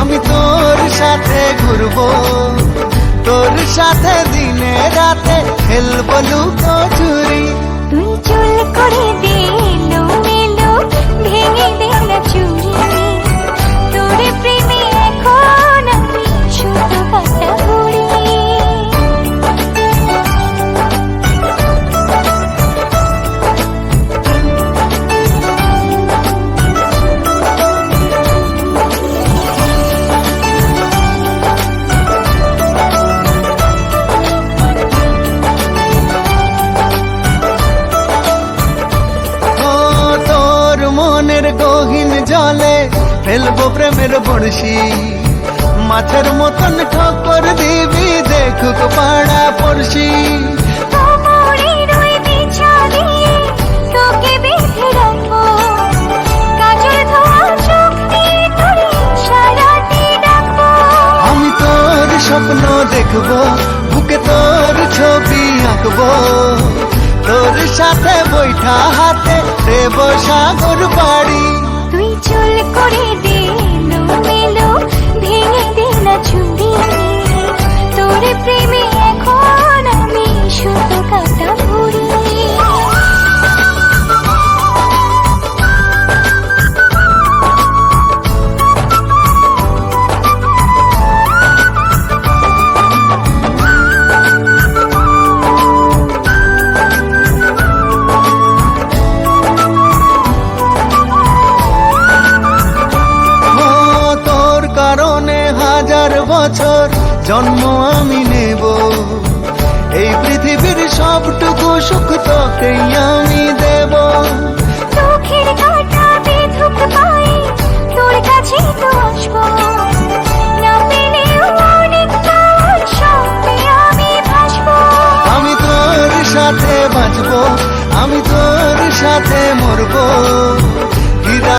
আমি তোর সাথে ঘুরবো। তোর সাথে দিনে রাত জলে ফেলব প্রেমের বড়শি। মাছের মতন ঠকর দিবি দেখুক পাড়া পড়শি। স্বপ্ন দেখব বুকে তোর ছবি আঁকব। তোর সাথে বৈঠা হাতে দেব সাগর বাড়ি। বছর জন্ম আমি নেব। এই পৃথিবীর সবটুকু সুখ তোকেই আমি দেব। চোখের তো আসব আমি তোর সাথে বাঁচবো আমি তোর সাথে মরবো।